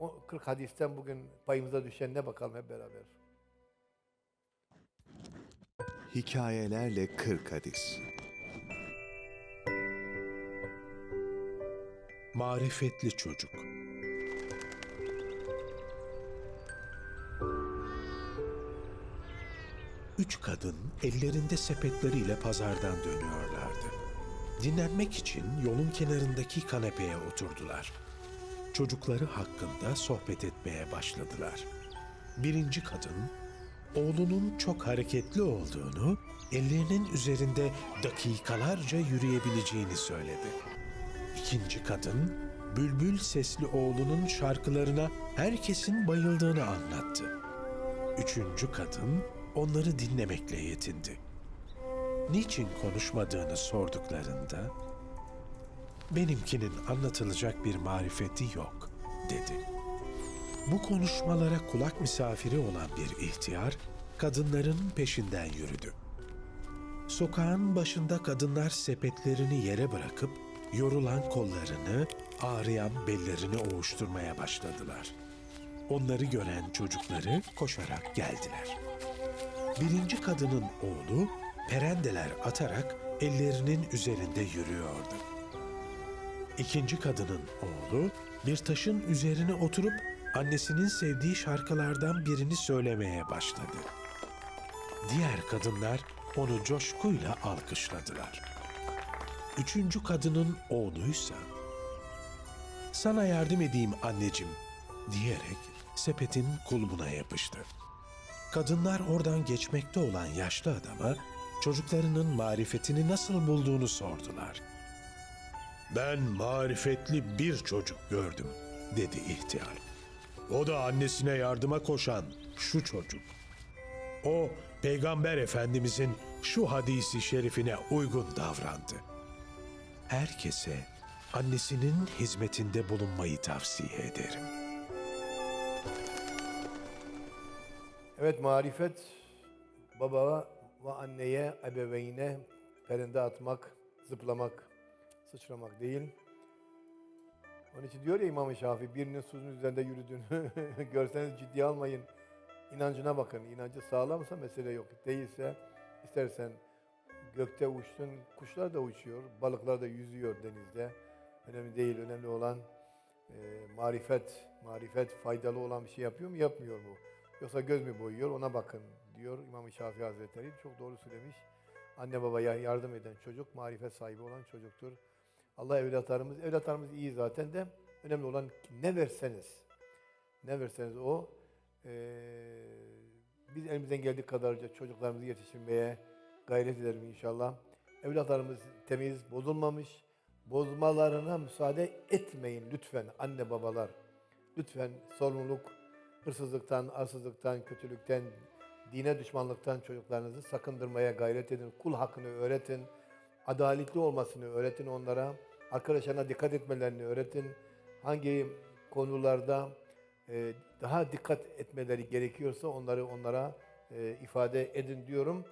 o 40 hadisten bugün payımıza düşen ne bakalım hep beraber. Hikayelerle 40 hadis. Marifetli çocuk. Üç kadın ellerinde sepetleriyle pazardan dönüyorlardı. Dinlenmek için yolun kenarındaki kanepeye oturdular. Çocukları hakkında sohbet etmeye başladılar. Birinci kadın, oğlunun çok hareketli olduğunu, ellerinin üzerinde dakikalarca yürüyebileceğini söyledi. İkinci kadın, bülbül sesli oğlunun şarkılarına herkesin bayıldığını anlattı. Üçüncü kadın, onları dinlemekle yetindi. Niçin konuşmadığını sorduklarında, benimkinin anlatılacak bir marifeti yok, dedi. Bu konuşmalara kulak misafiri olan bir ihtiyar, kadınların peşinden yürüdü. Sokağın başında kadınlar sepetlerini yere bırakıp yorulan kollarını, ağrıyan bellerini ovuşturmaya başladılar. Onları gören çocukları koşarak geldiler. Birinci kadının oğlu perendeler atarak ellerinin üzerinde yürüyordu. İkinci kadının oğlu bir taşın üzerine oturup annesinin sevdiği şarkılardan birini söylemeye başladı. Diğer kadınlar onu coşkuyla alkışladılar. Üçüncü kadının oğluysa, sana yardım edeyim anneciğim diyerek sepetin kulbuna yapıştı. Kadınlar oradan geçmekte olan yaşlı adama çocuklarının marifetini nasıl bulduğunu sordular. Ben marifetli bir çocuk gördüm, dedi ihtiyar. O da annesine yardıma koşan şu çocuk. O, Peygamber Efendimizin şu hadisi şerifine uygun davrandı. Herkese annesinin hizmetinde bulunmayı tavsiye ederim. Evet marifet baba ve anneye, ebeveyne perinde atmak, zıplamak, sıçramak değil. Onun için diyor ya İmam-ı Şafii birinin suyun üzerinde yürüdüğünü görseniz ciddiye almayın. İnancına bakın. İnancı sağlamsa mesele yok. Değilse istersen gökte uçtun, kuşlar da uçuyor, balıklar da yüzüyor denizde. Önemli değil. Önemli olan e, marifet, marifet faydalı olan bir şey yapıyor mu, yapmıyor mu? Yoksa göz mü boyuyor, ona bakın diyor İmam-ı Şafii Hazretleri. Çok doğru söylemiş. Anne babaya yardım eden çocuk, marifet sahibi olan çocuktur. Allah evlatlarımız, evlatlarımız iyi zaten de önemli olan ne verseniz, ne verseniz o. e, biz elimizden geldiği kadarca çocuklarımızı yetiştirmeye gayret edelim inşallah. Evlatlarımız temiz, bozulmamış. Bozmalarına müsaade etmeyin lütfen anne babalar. Lütfen sorumluluk, hırsızlıktan, arsızlıktan, kötülükten, dine düşmanlıktan çocuklarınızı sakındırmaya gayret edin. Kul hakkını öğretin. Adaletli olmasını öğretin onlara. Arkadaşlarına dikkat etmelerini öğretin. Hangi konularda e, daha dikkat etmeleri gerekiyorsa onları onlara e, ifade edin diyorum.